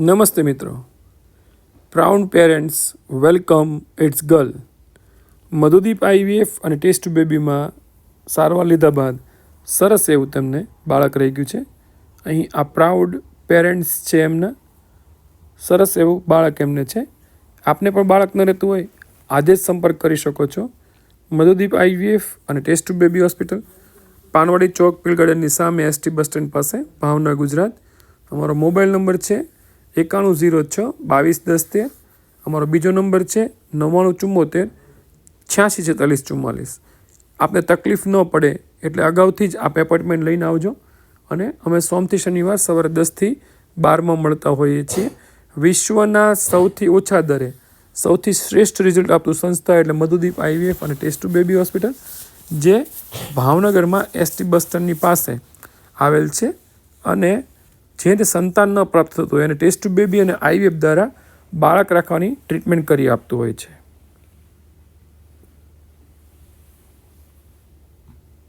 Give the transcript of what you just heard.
નમસ્તે મિત્રો. Proud parents welcome it's girl Madhudeep IVF અને ટેસ્ટ બેબીમાં સારવાર લીધા બાદ સરસ એવું તેમને બાળક રહી ગયું છે. અહીં આ પ્રાઉડ પેરેન્ટ્સ છે એમના. સરસ એવું બાળક એમને છે. આપને પણ બાળક ન રહેતું હોય, આજે જ સંપર્ક કરી શકો છો. મધુદીપ આઈવીએફ અને test baby hospital. Panwadi Chowk પિલગાર્ડનની સામે એસટી બસ સ્ટેન્ડ પાસે, ભાવનગર, ગુજરાત. અમારો મોબાઈલ નંબર છે એકાણું, ઝીરો, છ, બાવીસ, દસ, તેર. અમારો બીજો નંબર છે નવ્વાણું ચુમ્મોતેર છ્યાસી, છેતાલીસ ચુમ્માલીસ આપને તકલીફ ન પડે એટલે અગાઉથી જ આપ એપોઇન્ટમેન્ટ લઈને આવજો અને અમે સોમથી શનિવાર સવારે દસથી બારમાં મળતા હોઈએ છીએ. વિશ્વના સૌથી ઓછા દરે, સૌથી શ્રેષ્ઠ રિઝલ્ટ આપતું સંસ્થા એટલે મધુદીપ આઈવીએફ અને ટેસ્ટ ટુ બેબી હોસ્પિટલ, જે ભાવનગરમાં એસટી બસ સ્ટેન્ડની પાસે આવેલ છે અને જે તે સંતાન ન પ્રાપ્ત થતું હોય એને ટેસ્ટ બેબી અને આઈવીએફ દ્વારા બાળક રાખવાની ટ્રીટમેન્ટ કરી આપતું હોય છે.